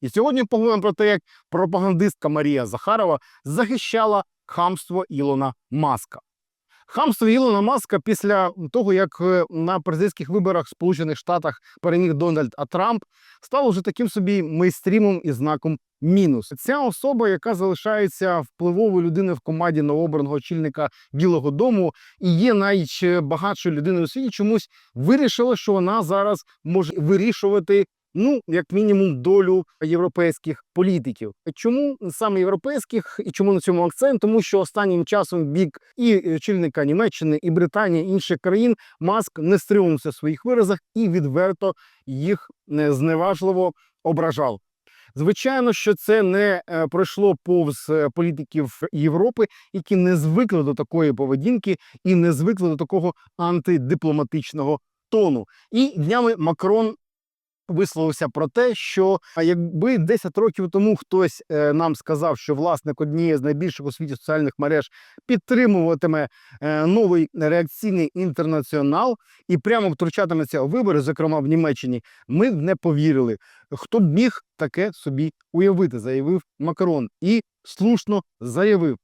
І сьогодні поговоримо про те, як пропагандистка Марія Захарова захищала хамство Ілона Маска. Хамство Ілона Маска після того, як е, на президентських виборах в Сполучених Штатах переміг Дональд А Трамп, стало вже таким собі мейстрімом і знаком мінус. Ця особа, яка залишається впливовою людиною в команді новообраного очільника Білого Дому і є найбагатшою людиною у світі, чомусь вирішила, що вона зараз може вирішувати. Ну, як мінімум, долю європейських політиків. Чому саме європейських і чому на цьому акцент? Тому що останнім часом бік і очільника Німеччини, і Британії, і інших країн Маск не стримувався в своїх виразах і відверто їх е, зневажливо ображав. Звичайно, що це не е, пройшло повз е, політиків Європи, які не звикли до такої поведінки і не звикли до такого антидипломатичного тону. І днями Макрон висловився про те, що якби 10 років тому хтось е, нам сказав, що власник однієї з найбільших у світі соціальних мереж підтримуватиме е, новий реакційний інтернаціонал і прямо втручатиметься у вибори, зокрема в Німеччині, ми б не повірили. Хто б міг таке собі уявити, заявив Макрон, і слушно заявив.